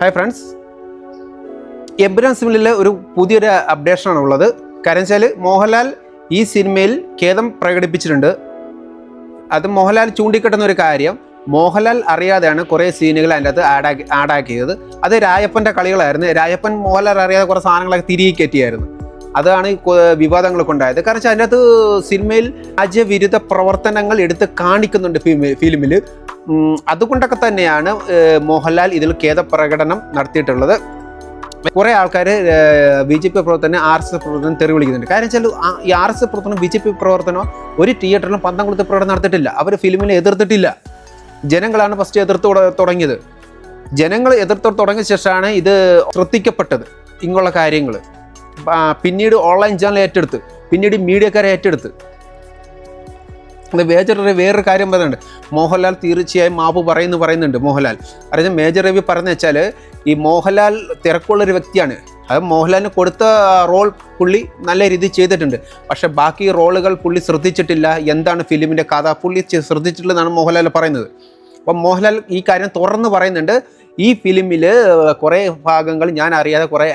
Hi friends Abraham സിമിലെ ഒരു പുതിയൊരു അപ്ഡേഷനാണ് ഉള്ളത്. കാരണം വെച്ചാൽ മോഹൻലാൽ ഈ സിനിമയിൽ ഖേദം പ്രകടിപ്പിച്ചിട്ടുണ്ട്. അത് മോഹൻലാൽ ചൂണ്ടിക്കെട്ടുന്ന ഒരു കാര്യം മോഹൻലാൽ അറിയാതെയാണ് കുറേ സീനുകൾ അതിന്റെ അകത്ത് ആഡാക്കി ആഡാക്കിയത് അത് രായപ്പന്റെ കളികളായിരുന്നു. രായപ്പൻ മോഹൻലാൽ അറിയാതെ കുറേ സാധനങ്ങളൊക്കെ തിരികെ കയറ്റിയായിരുന്നു. അതാണ് വിവാദങ്ങളൊക്കെ ഉണ്ടായത് കാരണം വെച്ചാൽ അതിന്റെ അകത്ത് സിനിമയിൽ രാജ്യവിരുദ്ധ പ്രവർത്തനങ്ങൾ എടുത്ത് കാണിക്കുന്നുണ്ട് ഫിലിമിൽ അതുകൊണ്ടൊക്കെ തന്നെയാണ് മോഹൻലാൽ ഇതിൽ ഖേദപ്രകടനം നടത്തിയിട്ടുള്ളത്. കുറേ ആൾക്കാർ ബി ജെ പി പ്രവർത്തനം ആർ എസ് എസ് പ്രവർത്തനം തെറി വിളിക്കുന്നുണ്ട്. കാര്യം വെച്ചാൽ ഈ ആർ എസ് എസ് പ്രവർത്തനം ബി ജെ പി പ്രവർത്തനമോ ഒരു തിയേറ്ററിലും പന്തം കൊടുത്ത് പ്രകടനം നടത്തിയിട്ടില്ല. അവർ ഫിലിമിനെ എതിർത്തിട്ടില്ല. ജനങ്ങളാണ് ഫസ്റ്റ് എതിർത്ത് തുടങ്ങിയത്. ജനങ്ങൾ എതിർത്ത് തുടങ്ങിയ ശേഷമാണ് ഇത് ശ്രദ്ധിക്കപ്പെട്ടത് ഇങ്ങനെയുള്ള കാര്യങ്ങൾ പിന്നീട് ഓൺലൈൻ ചാനൽ ഏറ്റെടുത്ത് പിന്നീട് മീഡിയക്കാരെ ഏറ്റെടുത്ത്. മേജർ രവി വേറൊരു കാര്യം പറയുന്നുണ്ട്. മോഹൻലാൽ തീർച്ചയായും മാപ്പ് പറയുന്നു പറയുന്നുണ്ട് മോഹൻലാൽ. അതായത് മേജർ രവി പറഞ്ഞു വെച്ചാൽ ഈ മോഹൻലാൽ തിരക്കുള്ളൊരു വ്യക്തിയാണ്. അത് മോഹൻലാലിന് കൊടുത്ത റോൾ പുള്ളി നല്ല രീതിയിൽ ചെയ്തിട്ടുണ്ട്. പക്ഷെ ബാക്കി റോളുകൾ പുള്ളി ശ്രദ്ധിച്ചിട്ടില്ല. എന്താണ് ഫിലിമിന്റെ കഥ? പുള്ളി ശ്രദ്ധിച്ചിട്ടില്ലെന്നാണ് മോഹൻലാൽ പറയുന്നത്. അപ്പം മോഹൻലാൽ ഈ കാര്യം തുറന്ന് പറയുന്നുണ്ട്. ഈ ഫിലിമിൽ കുറേ ഭാഗങ്ങൾ ഞാൻ അറിയാതെ കുറേ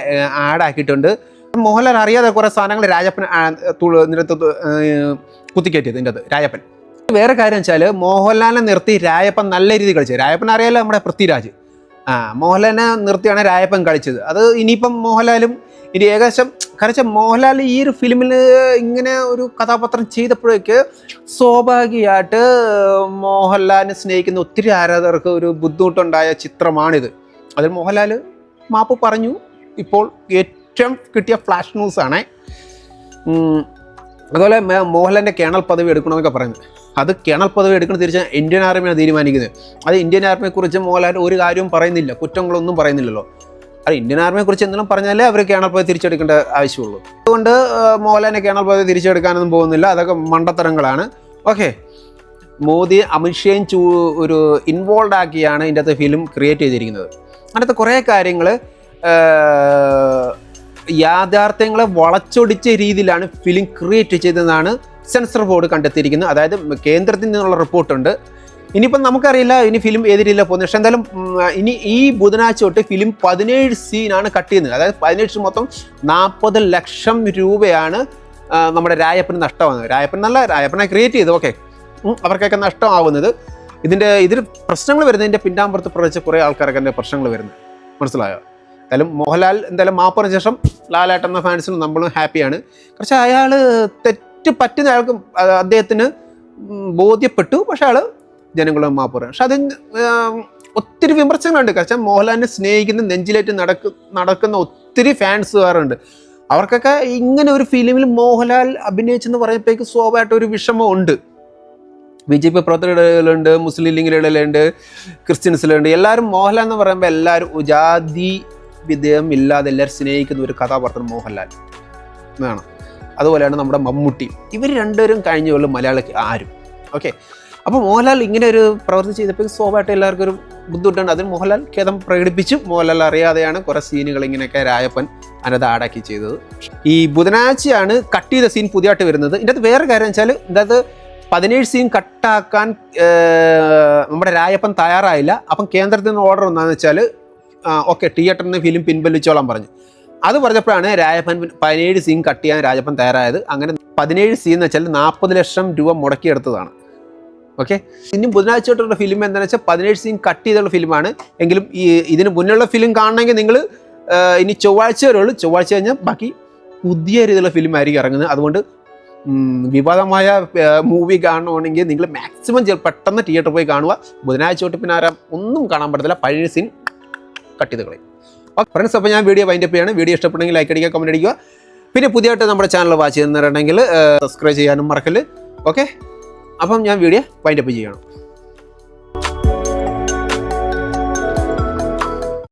ആഡ് ആക്കിയിട്ടുണ്ട്. മോഹൻലാൽ അറിയാതെ കുറേ സാധനങ്ങൾ രാജപ്പൻ കുത്തിക്കയറ്റിയത് ഇതിന്റെ അത് രാജപ്പൻ. വേറെ കാര്യം വെച്ചാൽ മോഹൻലാലിനെ നിർത്തി രായപ്പൻ നല്ല രീതിയിൽ കളിച്ചു. രായപ്പൻ അറിയാലോ നമ്മുടെ പൃഥ്വിരാജ്. ആ മോഹൻലാലിനെ നിർത്തിയാണ് രായപ്പൻ കളിച്ചത്. അത് ഇനിയിപ്പം മോഹൻലാലും ഇനി ഏകദേശം കാരണം മോഹൻലാൽ ഈ ഒരു ഫിലിമിൽ ഇങ്ങനെ ഒരു കഥാപാത്രം ചെയ്തപ്പോഴേക്ക് സ്വാഭാവികമായിട്ട് മോഹൻലാലിനെ സ്നേഹിക്കുന്ന ഒത്തിരി ആരാധകർക്ക് ഒരു ബുദ്ധിമുട്ടുണ്ടായ ചിത്രമാണിത്. അതിൽ മോഹൻലാൽ മാപ്പ് പറഞ്ഞു. ഇപ്പോൾ ഏറ്റവും കിട്ടിയ ഫ്ലാഷ് ന്യൂസാണ്. അതുപോലെ മോഹൻലാലിന്റെ കേണൽ പദവി എടുക്കണമെന്നൊക്കെ പറയുന്നത്. അത് കേണൽ പദവി എടുക്കണം തിരിച്ച് ഇന്ത്യൻ ആർമിയാണ് തീരുമാനിക്കുന്നത്. അത് ഇന്ത്യൻ ആർമിയെക്കുറിച്ച് മോഹൻലാൽ ഒരു കാര്യവും പറയുന്നില്ല കുറ്റങ്ങളൊന്നും പറയുന്നില്ലല്ലോ. അത് ഇന്ത്യൻ ആർമിയെക്കുറിച്ച് എന്തെങ്കിലും പറഞ്ഞാലേ അവർ കേണൽ പദവി തിരിച്ചെടുക്കേണ്ട ആവശ്യമുള്ളൂ. അതുകൊണ്ട് മോഹൻലാലിനെ കേണൽ പദവി തിരിച്ചെടുക്കാനൊന്നും പോകുന്നില്ല അതൊക്കെ മണ്ടത്തരങ്ങളാണ്. ഓക്കെ. മോദി അമിത്ഷയും ചൂ ഒരു ഇൻവോൾവ് ആക്കിയാണ് ഇതിന്റെ അകത്ത് ഫിലിം ക്രിയേറ്റ് ചെയ്തിരിക്കുന്നത്. അതിനകത്ത് കുറേ കാര്യങ്ങൾ യാഥാർത്ഥ്യങ്ങളെ വളച്ചൊടിച്ച രീതിയിലാണ് ഫിലിം ക്രിയേറ്റ് ചെയ്തതെന്നാണ് സെൻസർ ബോർഡ് കണ്ടെത്തിയിരിക്കുന്നത് അതായത് കേന്ദ്രത്തിൽ നിന്നുള്ള റിപ്പോർട്ടുണ്ട്. ഇനിയിപ്പം നമുക്കറിയില്ല ഇനി ഫിലിം ഏത് രീതിയിലാണ് പോകുന്നത്. പക്ഷെ എന്തായാലും ഇനി ഈ ബുധനാഴ്ച തൊട്ട് ഫിലിം പതിനേഴ് സീനാണ് കട്ട് ചെയ്യുന്നത്. അതായത് പതിനേഴ് മൊത്തം നാൽപ്പത് ലക്ഷം രൂപയാണ് നമ്മുടെ രായപ്പന് നഷ്ടമാകുന്നത്. രായപ്പൻ നല്ല രായപ്പനെ ക്രിയേറ്റ് ചെയ്തു. ഓക്കെ അവർക്കൊക്കെ നഷ്ടമാവുന്നത് ഇതിന്റെ ഇതിൽ പ്രശ്നങ്ങൾ വരുന്നതിന്റെ പിന്നാമ്പുറത്ത് പ്രവചിച്ച കുറേ ആൾക്കാരൊക്കെ എന്റെ പ്രശ്നങ്ങൾ വരുന്നത്. മനസ്സിലായോ? എന്തായാലും മോഹൻലാൽ എന്തായാലും മാപ്പറിന് ശേഷം ലാലേട്ടൻ ഫാൻസിനും നമ്മളും ഹാപ്പിയാണ് പക്ഷേ അയാൾ തെറ്റ് പറ്റുന്ന അയാൾക്ക് അദ്ദേഹത്തിന് ബോധ്യപ്പെട്ടു. പക്ഷെ അയാൾ ജനങ്ങളും മാപ്പ് പറയാം പക്ഷെ അത് ഉം, ഒത്തിരി വിമർശനങ്ങളുണ്ട്. കാരണം മോഹൻലാലിനെ സ്നേഹിക്കുന്ന നെഞ്ചിലേറ്റ് നടക്ക് നടക്കുന്ന ഒത്തിരി ഫാൻസുകാരുണ്ട്. അവർക്കൊക്കെ ഇങ്ങനെ ഒരു ഫിലിമിൽ മോഹൻലാൽ അഭിനയിച്ചെന്ന് പറയുമ്പോഴേക്ക് സ്വാഭാവികമായിട്ട് ഒരു വിഷമമുണ്ട് ബി ജെ പി പ്രവർത്തകരുണ്ട് മുസ്ലിം ലീഗിലുണ്ട് ക്രിസ്ത്യൻസിലുണ്ട്. എല്ലാവരും മോഹൻലാൽ എന്ന് പറയുമ്പോൾ എല്ലാവരും ജാതി വിധേയം ഇല്ലാതെ എല്ലാവരും സ്നേഹിക്കുന്ന ഒരു കഥാപാത്രം മോഹൻലാൽ. എന്നാണ് അതുപോലെയാണ് നമ്മുടെ മമ്മൂട്ടി. ഇവർ രണ്ടുപേരും കഴിഞ്ഞ കൊല്ലം മലയാളിക്ക് ആരും. ഓക്കെ അപ്പോൾ മോഹൻലാൽ ഇങ്ങനെ ഒരു പ്രവൃത്തി ചെയ്തപ്പോൾ സ്വാഭാവികമായിട്ട് എല്ലാവർക്കും ഒരു ബുദ്ധിമുട്ടുണ്ട്. അതിന് മോഹൻലാൽ ഖേദം പ്രകടിപ്പിച്ചു മോഹൻലാൽ അറിയാതെയാണ് കുറേ സീനുകൾ ഇങ്ങനെയൊക്കെ രായപ്പൻ അനത് ആടാക്കി ചെയ്തത്. ഈ ബുധനാഴ്ചയാണ് കട്ട് ചെയ്ത സീൻ പുതിയതായിട്ട് വരുന്നത്. ഇതിന്റെ അകത്ത് വേറെ കാര്യം വെച്ചാൽ ഇതിന്റെ അകത്ത് പതിനേഴ് സീൻ കട്ടാക്കാൻ നമ്മുടെ രായപ്പൻ തയ്യാറായില്ല. അപ്പം കേന്ദ്രത്തിൽ നിന്ന് ഓർഡർ വന്നാന്ന് വെച്ചാൽ ഓക്കെ തിയേറ്ററിൽ നിന്ന് ഫിലിം പിൻവലിച്ചോളാൻ പറഞ്ഞു. അത് പറഞ്ഞപ്പോഴാണ് രാജപ്പൻ പതിനേഴ് സീൻ കട്ട് ചെയ്യാൻ രാജപ്പൻ തയ്യാറായത്. അങ്ങനെ പതിനേഴ് സീൻ എന്ന് വെച്ചാൽ നാൽപ്പത് ലക്ഷം രൂപ മുടക്കിയെടുത്തതാണ്. ഓക്കെ ഇനി ബുധനാഴ്ച തൊട്ടുള്ള ഫിലിം എന്താണെന്ന് വെച്ചാൽ പതിനേഴ് സീൻ കട്ട് ചെയ്തുള്ള ഫിലിമാണ് എങ്കിലും ഈ ഇതിന് മുന്നുള്ള ഫിലിം കാണണമെങ്കിൽ നിങ്ങൾ ഇനി ചൊവ്വാഴ്ച വരെ ചൊവ്വാഴ്ച കഴിഞ്ഞാൽ ബാക്കി പുതിയ രീതിയിലുള്ള ഫിലിം ആയിരിക്കും ഇറങ്ങുന്നത്. അതുകൊണ്ട് വിവാദമായ മൂവി കാണണമെങ്കിൽ നിങ്ങൾ മാക്സിമം പെട്ടെന്ന് തിയേറ്ററിൽ പോയി കാണുക. ബുധനാഴ്ച തൊട്ട് പിന്നെ ആരാ ഒന്നും കാണാൻ പറ്റത്തില്ല. പഴയ സീൻ കട്ട് ചെയ്ത് കളയും. ഫ്രണ്ട്സ് അപ്പോൾ ഞാൻ വീഡിയോ വൈൻഡപ്പ് ചെയ്യാണ്. വീഡിയോ ഇഷ്ടപ്പെട്ടെങ്കിൽ ലൈക്ക് അടിക്കുക കമന്റ് അടിക്കുക. പിന്നെ പുതിയതായിട്ട് നമ്മുടെ ചാനൽ വാച്ച് ചെയ്യുന്നവരുണ്ടെങ്കിൽ സബ്സ്ക്രൈബ് ചെയ്യാനും മറക്കൽ ഓക്കെ അപ്പം ഞാൻ വീഡിയോ വൈൻഡപ്പ് ചെയ്യണം.